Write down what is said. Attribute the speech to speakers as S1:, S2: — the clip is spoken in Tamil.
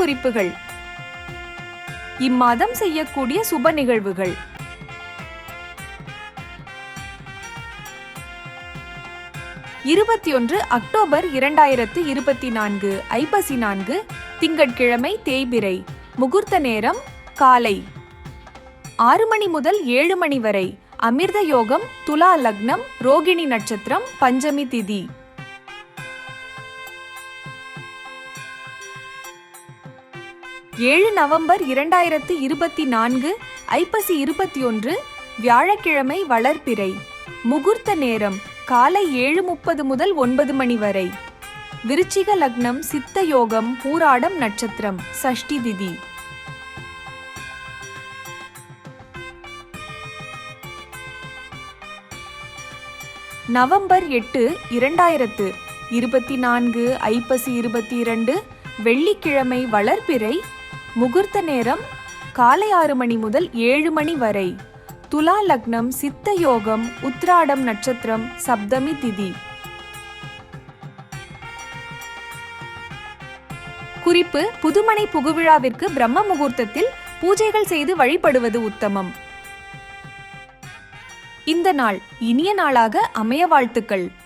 S1: குறிப்புகள். இம்மாதம் செய்யக்கூடிய சுப நிகழ்வுகள். இருபத்தி ஒன்று அக்டோபர் இரண்டாயிரத்து இருபத்தி நான்கு ஐப்பசி நான்கு திங்கட்கிழமை தேய்பிறை முகூர்த்த நேரம் காலை ஆறு மணி முதல் ஏழு மணி வரை அமிர்த யோகம் துலா லக்னம் ரோகிணி நட்சத்திரம் பஞ்சமி திதி. ஏழு நவம்பர் இரண்டாயிரத்து இருபத்தி நான்கு ஐப்பசி இருபத்தி ஒன்று வியாழக்கிழமை வளர்பிறை. முகூர்த்த நேரம் காலை ஏழு முப்பது முதல் ஒன்பது மணி வரை. விருச்சிக லக்னம் சித்த யோகம் பூராடம் நட்சத்திரம் சஷ்டி திதி. நவம்பர் எட்டு இரண்டாயிரத்து இருபத்தி நான்கு ஐப்பசி இருபத்தி இரண்டு வெள்ளிக்கிழமை வளர்பிறை முகூர்த்த நேரம் காலை ஆறு மணி முதல் ஏழு மணி வரை. துலா லக்னம் சித்த யோகம் உத்ராடம் நட்சத்திரம் சப்தமி திதி. குறிப்பு புதுமனை புகுவிழாவிற்கு பிரம்ம முகூர்த்தத்தில் பூஜைகள் செய்து வழிபடுவது உத்தமம். இந்த நாள் இனிய நாளாக அமைய வாழ்த்துக்கள்.